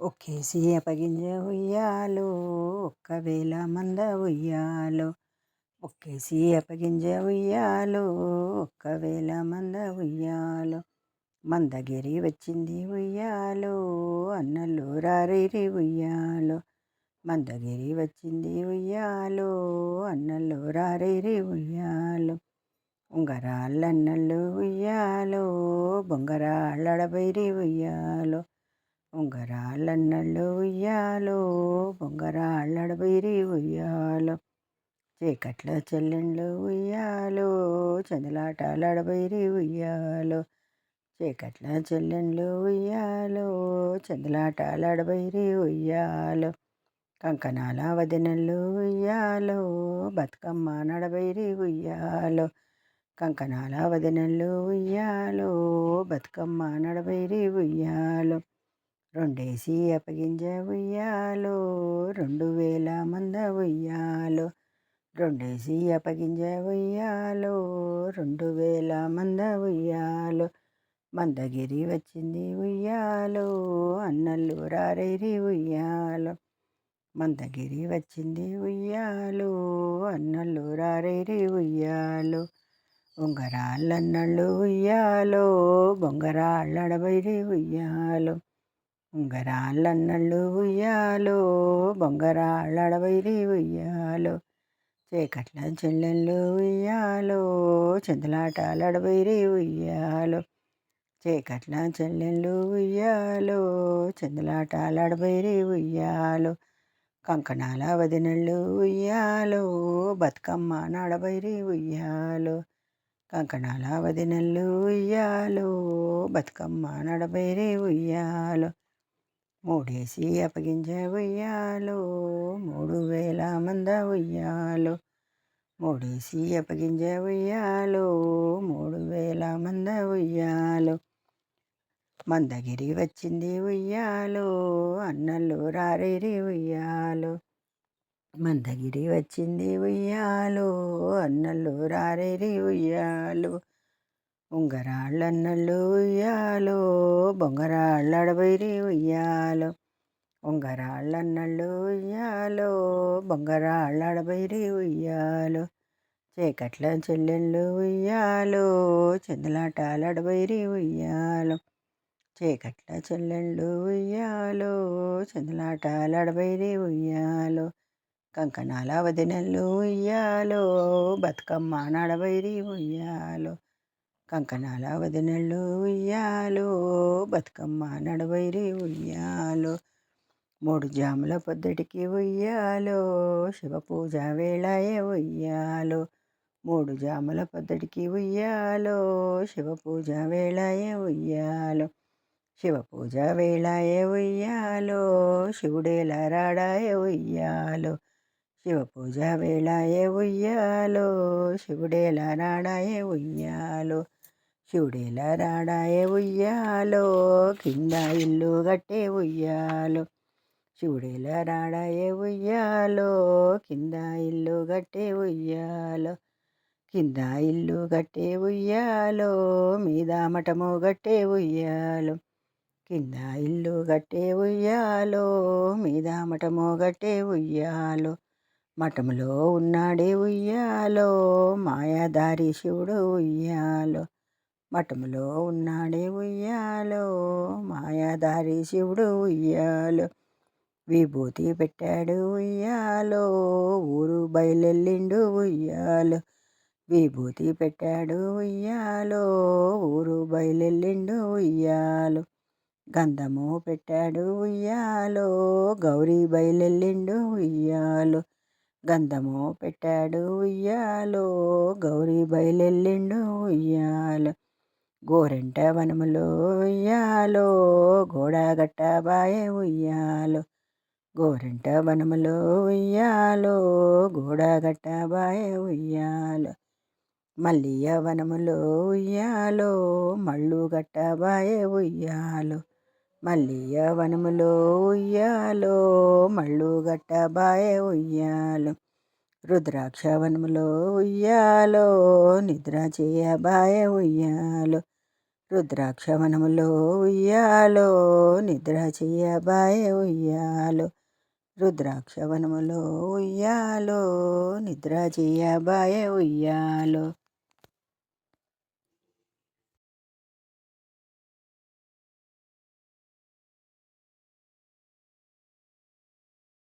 ఒక్కేసి అపగింజ ఉయ్యాలో ఒక్కవేళ మంద ఉయ్యాలో. ఒక్కేసి అపగింజ ఉయ్యాలో ఒక్కవేళ మంద ఉయ్యాలో. మందగిరి వచ్చింది ఉయ్యాలో అన్నలు రారేరి ఉయ్యాలో. మందగిరి వచ్చింది ఉయ్యాలో అన్నలు రారేరి ఉయ్యాలో. ఉంగరాళ్ళన్నళ్ళు ఉయ్యాలో బొంగరాళ్ళడబైరి ఉయ్యాలో. ఉంగరాళ్ళన్నళ్ళు ఉయ్యాలో బొంగరాళ్ళడబైరి ఉయ్యాలో. చీకట్ల చెల్లెండ్లు ఉయ్యాలో చందలాటాలడబైరి ఉయ్యాలో. చీకట్ల చెల్లెండ్లు ఉయ్యాలో చందలాటాలడబైరి ఉయ్యాలో. కంకణాల వదినళ్ళు ఉయ్యాలో బతుకమ్మ నడబైరి ఉయ్యాలో. కంకణాల వదినళ్ళు ఉయ్యాలో బతుకమ్మ నడబైరి ఉయ్యాలో. రెండేసి అప్పగింజ ఉయ్యాలో రెండు వేల మంద ఉయ్యాలో రెండేసి అప్పగింజ ఉయ్యాలో రెండు వేల మంద ఉయ్యాలో మందగిరి వచ్చింది ఉయ్యాలో అన్నల్లు రారేరి ఉయ్యాలో మందగిరి వచ్చింది ఉయ్యాలో అన్నల్లు రారేరి ఉయ్యాలో ఉంగరాళ్ళన్నళ్ళు ఉయ్యాలో బొంగరాళ్ళడబైరి ఉయ్యాలో ఉంగరాళ్ళన్నళ్ళు ఉయ్యాలో బొంగరాళ్ళడబైరి ఉయ్యాలో చీకట్ల చెల్లెళ్ళు ఉయ్యాలో చందలాటాలడబైరి ఉయ్యాలో చీకట్ల చెల్లెళ్ళు ఉయ్యాలో చందలాటాలడబైరి ఉయ్యాలో కంకణాల వదినళ్ళు ఉయ్యాలో బతుకమ్మ నడబైరి ఉయ్యాలో కంకణాల వదినళ్ళు ఉయ్యాలో బతుకమ్మ నడబైరి ఉయ్యాలో మూడేసి అప్పగించ ఉయ్యాలో మూడు వేల మంద ఉయ్యాలో మూడేసి అప్పగింజ ఉయ్యాలో మూడు వేల మంద ఉయ్యాలో మందగిరి వచ్చింది ఉయ్యాలో అన్నలు రారేరి ఉయ్యాలో మందగిరి వచ్చింది ఉయ్యాలో అన్నలు రారేరి ఉయ్యాలో ఉంగరాళ్ళన్నళ్ళు ఉయ్యాలో బొంగరాళ్ళడబైరి ఉయ్యాలో. ఉంగరాళ్ళన్నళ్ళు ఉయ్యాలో బొంగరాళ్ళడబైరి ఉయ్యాలో. చీకట్ల చెల్లెళ్ళు ఉయ్యాలో చందలాటాలడబైరి ఉయ్యాలో. చీకట్ల చెల్లెళ్ళు ఉయ్యాలో చందలాటాలడబైరి ఉయ్యాలో. కంకణాల వదినెళ్ళు ఉయ్యాలో బతుకమ్మ నడబైరి ఉయ్యాలో. కంకణాల వదినెళ్ళు ఉయ్యాలో బతుకమ్మ నడవైరి ఉయ్యాలో మూడు జాముల పొద్దుటికి ఉయ్యాలో శివ పూజ వేళాయే ఉయ్యాలో మూడు జాముల పొద్దుటికి ఉయ్యాలో శివ పూజ వేళాయే ఉయ్యాలో శివ పూజ ఉయ్యాలో శివుడేలా రాడాయే ఉయ్యాలో శివ పూజ వేళాయే ఉయ్యాలో శివుడేలా రాడాయే ఉయ్యాలో శివుడేలా రాడాయే ఉయ్యాలో కింద ఇల్లు గట్టే ఉయ్యాలో. శివుడేలా రాడాయే ఉయ్యాలో కింద ఇల్లు గట్టే ఉయ్యాలో. కింద ఇల్లు గట్టే ఉయ్యాలో మీద మఠము గట్టే ఉయ్యాలో. కింద ఇల్లు గట్టే ఉయ్యాలో మీద మఠము గట్టే ఉయ్యాలో. మఠములో ఉన్నాడే ఉయ్యాలో మాయాదారి శివుడు ఉయ్యాలో. మఠములో ఉన్నాడే ఉయ్యాలో మాయాదారి శివుడు ఉయ్యాలో. విభూతి పెట్టాడు ఉయ్యాలో ఊరు బయలెల్లిండు ఉయ్యాలో. విభూతి పెట్టాడు ఉయ్యాలో ఊరు బయలెల్లిండు ఉయ్యాలో. గంధము పెట్టాడు ఉయ్యాలో గౌరీ బయలెల్లిండు ఉయ్యాలో. గంధము పెట్టాడు ఉయ్యాలో గౌరీ బయలెల్లిండు ఉయ్యాలో. గోరెంట వనములో ఉయ్యాలో గోడగట్ట బాయే ఉయ్యాలో. గోరెంట వనములో ఉయ్యాలో గోడగట్ట బాయే ఉయ్యాలో. మల్లియ వనములో ఉయ్యాలో మళ్ళు గట్ట బాయే ఉయ్యాలో. మల్లియ వనములో ఉయ్యాలో మళ్ళు గట్ట బాయే ఉయ్యాలో. రుద్రాక్ష వనములో ఉయ్యాలో నిద్ర చేయబాయే ఉయ్యాలో. రుద్రాక్షవనములో ఉయ్యాలో నిద్ర చెయ్యబాయ ఉయ్యాలో. రుద్రాక్షవనములో ఉయ్యాలో నిద్ర చెయ్యబాయ ఉయ్యాలో.